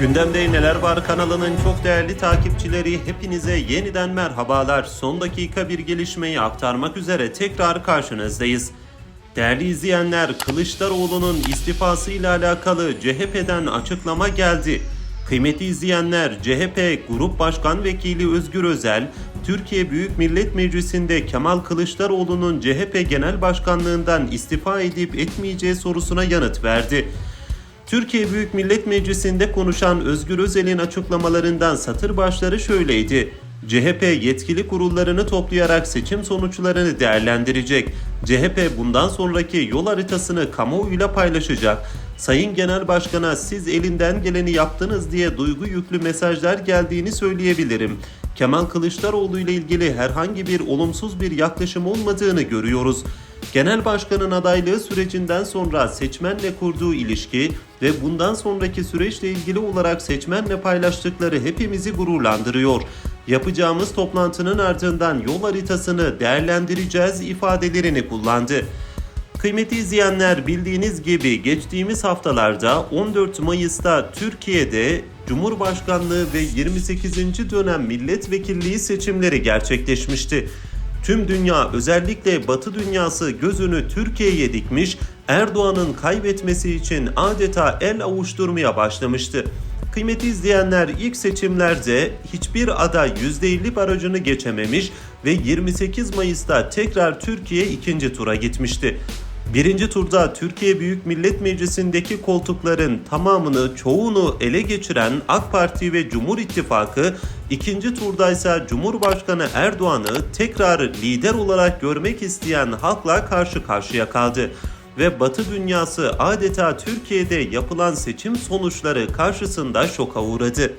Gündemde Neler Var kanalının çok değerli takipçileri hepinize yeniden merhabalar. Son dakika bir gelişmeyi aktarmak üzere tekrar karşınızdayız. Değerli izleyenler Kılıçdaroğlu'nun istifası ile alakalı CHP'den açıklama geldi. Kıymetli izleyenler CHP Grup Başkan Vekili Özgür Özel, Türkiye Büyük Millet Meclisi'nde Kemal Kılıçdaroğlu'nun CHP Genel Başkanlığından istifa edip etmeyeceği sorusuna yanıt verdi. Türkiye Büyük Millet Meclisi'nde konuşan Özgür Özel'in açıklamalarından satır başları şöyleydi. CHP yetkili kurullarını toplayarak seçim sonuçlarını değerlendirecek. CHP bundan sonraki yol haritasını kamuoyuyla paylaşacak. Sayın Genel Başkan'a siz elinden geleni yaptınız diye duygu yüklü mesajlar geldiğini söyleyebilirim. Kemal Kılıçdaroğlu ile ilgili herhangi bir olumsuz bir yaklaşım olmadığını görüyoruz. Genel başkanın adaylığı sürecinden sonra seçmenle kurduğu ilişki ve bundan sonraki süreçle ilgili olarak seçmenle paylaştıkları hepimizi gururlandırıyor. Yapacağımız toplantının ardından yol haritasını değerlendireceğiz ifadelerini kullandı. Kıymetli izleyenler bildiğiniz gibi geçtiğimiz haftalarda 14 Mayıs'ta Türkiye'de Cumhurbaşkanlığı ve 28. dönem milletvekilliği seçimleri gerçekleşmişti. Tüm dünya özellikle Batı dünyası gözünü Türkiye'ye dikmiş, Erdoğan'ın kaybetmesi için adeta el avuşturmaya başlamıştı. Kıymetli izleyenler ilk seçimlerde hiçbir aday %50 barajını geçememiş ve 28 Mayıs'ta tekrar Türkiye ikinci tura gitmişti. Birinci turda Türkiye Büyük Millet Meclisi'ndeki koltukların tamamını, çoğunu ele geçiren AK Parti ve Cumhur İttifakı, ikinci turdaysa Cumhurbaşkanı Erdoğan'ı tekrar lider olarak görmek isteyen halkla karşı karşıya kaldı. Ve Batı dünyası adeta Türkiye'de yapılan seçim sonuçları karşısında şoka uğradı.